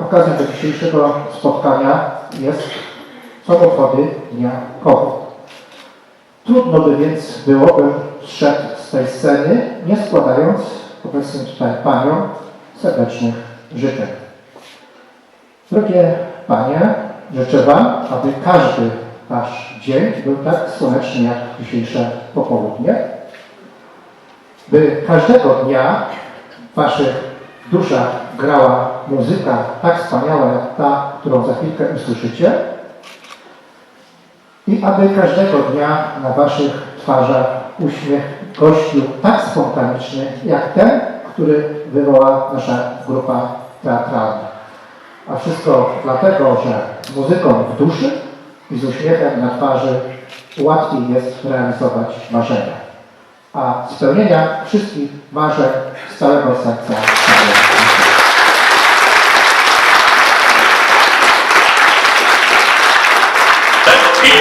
Okazją do dzisiejszego spotkania jest są obchody Dnia Kobiet. Trudno by więc byłoby szedł z tej sceny, nie składając obecnym tutaj paniom serdecznych życzeń. Drogie panie, życzę wam, aby każdy wasz dzień był tak słoneczny jak dzisiejsze popołudnie, by każdego dnia waszych duszach grała muzyka tak wspaniała jak ta, którą za chwilkę usłyszycie i aby każdego dnia na waszych twarzach uśmiech gościł tak spontaniczny jak ten, który wywoła nasza grupa teatralna. A wszystko dlatego, że muzyką w duszy i z uśmiechem na twarzy łatwiej jest realizować marzenia. A spełnienia wszystkich marzeń z całego serca. Wszystkie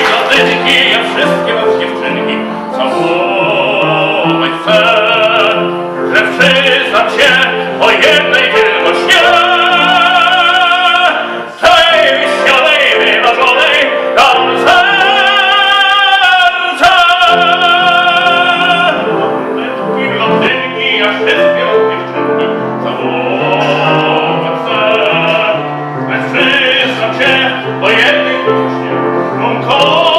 wszystkie was dziewczynki że przyznam się o jednej tylko Bo jednym później, on koło